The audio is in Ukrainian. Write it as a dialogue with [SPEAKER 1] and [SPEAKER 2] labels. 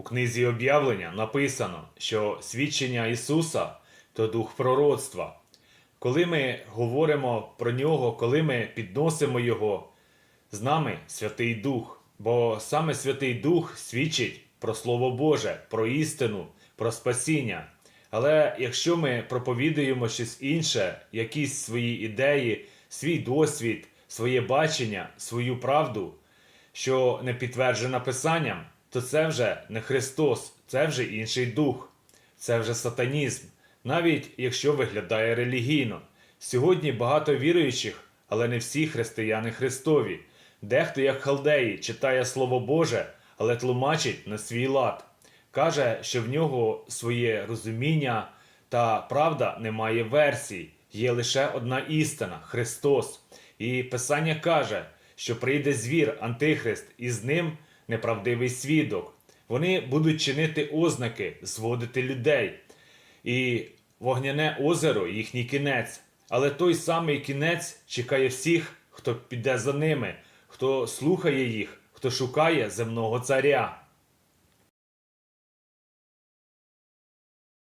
[SPEAKER 1] У книзі об'явлення написано, що свідчення Ісуса то дух пророцтва. Коли ми говоримо про нього, коли ми підносимо Його, з нами Святий Дух, бо саме Святий Дух свідчить про Слово Боже, про істину, про спасіння. Але якщо ми проповідуємо щось інше, якісь свої ідеї, свій досвід, своє бачення, свою правду, що не підтверджена Писанням, то це вже не Христос, це вже інший дух, це вже сатанізм, навіть якщо виглядає релігійно. Сьогодні багато віруючих, але не всі християни Христові. Дехто, як халдеї, читає Слово Боже, але тлумачить на свій лад. Каже, що в нього своє розуміння та правда немає версій, є лише одна істина Христос. І Писання каже, що прийде звір, Антихрист, і з ним неправдивий свідок. Вони будуть чинити ознаки, зводити людей. І вогняне озеро їхній кінець. Але той самий кінець чекає всіх, хто піде за ними, хто слухає їх, хто шукає земного царя.